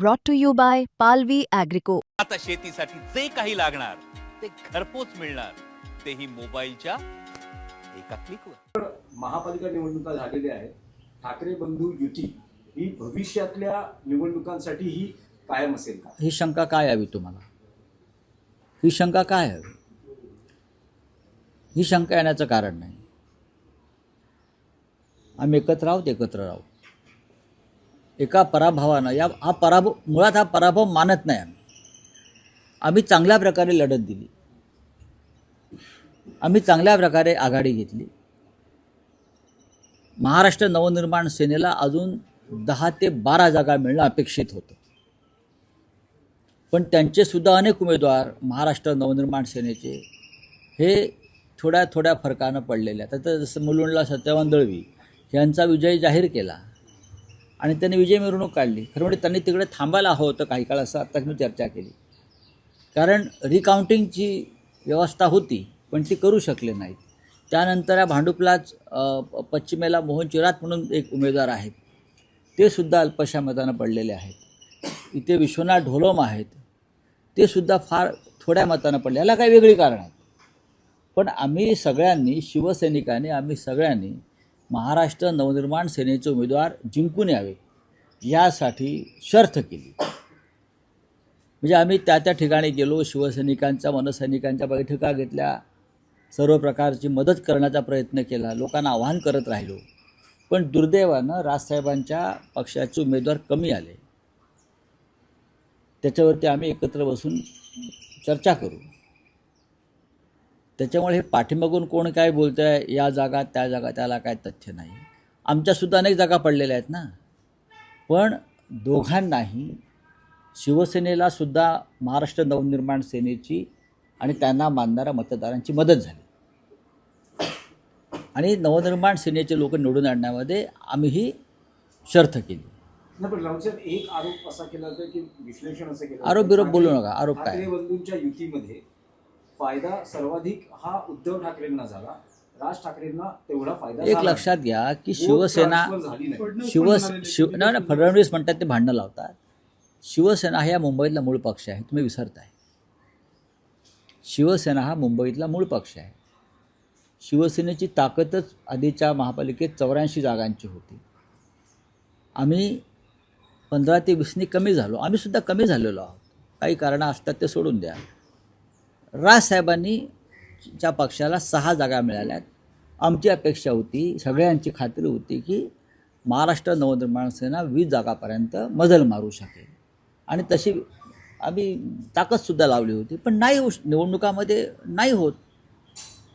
brought to you by Palvi Agrico. आता शेतीसाठी जे काही लागणार ते घरपोच मिळणार. तेही मोबाईलच्या एका क्लिकवर महापालिका निवडणुका झालेल्या आहेत. ठाकरे बंधू युती ही भविष्यातल्या निवडणुकांसाठी ही कायम असेल का? ही शंका काय यावी तुम्हाला? ही शंका काय हवी? ही शंका येण्याचं कारण नाही. आम्ही एकत्र आहोत एकत्र राहू. एका पराभवानं. या हा पराभव मुळात हा पराभव मानत नाही आम्ही. आम्ही चांगल्या प्रकारे लढत दिली. आम्ही चांगल्या प्रकारे आघाडी घेतली. महाराष्ट्र नवनिर्माण सेनेला अजून दहा ते बारा जागा मिळणं अपेक्षित होतं. पण त्यांचेसुद्धा अनेक उमेदवार महाराष्ट्र नवनिर्माण सेनेचे हे थोड्या थोड्या फरकानं पडलेले आहेत. जसं मुलुंडला सत्यवान दळवी यांचा विजय जाहीर केला. आणि त्यांनी विजय मिरवणूक काढली. खरं म्हणजे त्यांनी तिकडे थांबायला हवं होतं काही काळ असं आता मी चर्चा केली. कारण रिकाउंटिंगची व्यवस्था होती पण ती करू शकले नाहीत. त्यानंतर या भांडुपलाच पश्चिमेला मोहन चिरात म्हणून एक उमेदवार आहेत. ते सुद्धा अल्पशा मतानं पडलेले आहेत. इथे विश्वनाथ ढोलम आहेत. ते सुद्धा फार थोड्या मतानं पडले. याला काही वेगळी कारण आहेत. पण आम्ही सगळ्यांनी शिवसैनिकांनी आम्ही सगळ्यांनी महाराष्ट्र नवनिर्माण सेनेचे उमेदवार जिंकून यावे यासाठी शर्थ केली. म्हणजे आम्ही त्या त्या ठिकाणी गेलो शिवसैनिकांच्या मनसैनिकांच्या बैठका घेतल्या सर्व प्रकारची मदत करण्याचा प्रयत्न केला लोकांना आवाहन करत राहिलो. पण दुर्दैवानं राजसाहेबांच्या पक्षाचे उमेदवार कमी आले. त्याच्यावरती आम्ही एकत्र बसून चर्चा करू. त्याच्यामुळे हे पाठीमागून कोण काय बोलतं आहे या जागा त्या जागा त्याला काय तथ्य नाही आमच्यासुद्धा अनेक जागा पडलेल्या आहेत ना पण दोघांनाही शिवसेनेला सुद्धा महाराष्ट्र नवनिर्माण सेनेची आणि त्यांना मानणाऱ्या मतदारांची मदत झाली आणि नवनिर्माण सेनेचे लोक निवडून आणण्यामध्ये आम्ही शर्थ केली एक आरोप असा केला की विश्लेषण असं केलं आरोप बिरोप बोलू नका. आरोप काय? युतीमध्ये फायदा सर्वाधिक हा उद्धव ठाकरेंना झाला. राज ठाकरेंना तेवढा फायदा एक लक्षात घ्या की. शिवसेना. शिव शिव नाही फडणवीस म्हणतात ते भांडणं लावतात. शिवसेना हा या मुंबईतला मूळ पक्ष आहे. तुम्ही विसरताय. शिवसेना हा मुंबईतला मूळ पक्ष आहे. शिवसेनेची ताकदच आधीच्या महापालिकेत चौऱ्याऐंशी जागांची होती. आम्ही पंधरा ते वीसनी कमी झालो. आम्ही सुद्धा कमी झालेलो आहोत. काही कारणं असतात ते सोडून द्या. राजसाहेबांनी च्या पक्षाला सहा जागा मिळाल्यात आमची अपेक्षा होती सगळ्यांची खात्री होती की महाराष्ट्र नवनिर्माण सेना वीस जागापर्यंत मजल मारू शकेल. आणि तशी आम्ही ताकदसुद्धा लावली होती पण नाही होऊ निवडणुकामध्ये नाही होत.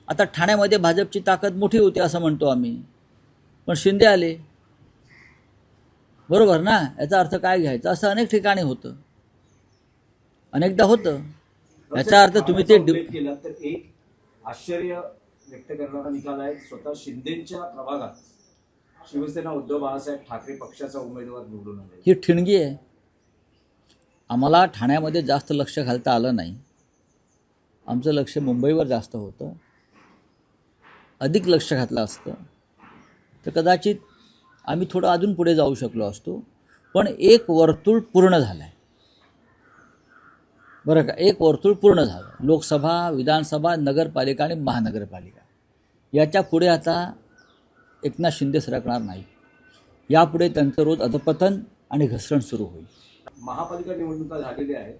आता ठाण्यामध्ये भाजपची ताकद मोठी होती असं म्हणतो आम्ही. पण शिंदे आले. बरोबर ना? याचा अर्थ काय घ्यायचा? असं अनेक ठिकाणी होतं. अनेकदा होतं. याचा अर्थ तुम्ही ते केला तर एक आश्चर्य व्यक्त करणारा निकाल आहे. स्वतः शिंदेच्या प्रभागात शिवसेना उद्धव बाळासाहेब ठाकरे पक्षाचा उमेदवार निवडून आले. ही ठिणगी आहे. आम्हाला ठाण्यामध्ये जास्त लक्ष घालता आलं नाही. आमचं लक्ष मुंबईवर जास्त होतं. अधिक लक्ष घातलं असतं. तर कदाचित आम्ही थोडं अजून पुढे जाऊ शकलो असतो. पण एक वर्तुळ पूर्ण झालं आहे बरं का? एक वर्तुळ पूर्ण झालं. लोकसभा विधानसभा नगरपालिका आणि महानगरपालिका. याच्यापुढे आता एकनाथ शिंदे सरकणार नाही. यापुढे त्यांचं रोज अधपतन आणि घसरण सुरू होईल. महापालिका निवडणुका झालेल्या आहेत.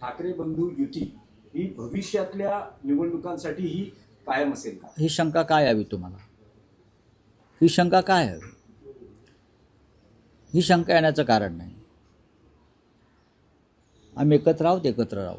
ठाकरे बंधू युती ही भविष्यातल्या निवडणुकांसाठी ही कायम असेल का? ही शंका काय यावी तुम्हाला? ही शंका काय हवी? ही शंका येण्याचं कारण नाही. आम्ही एकत्र आहोत एकत्र राहू.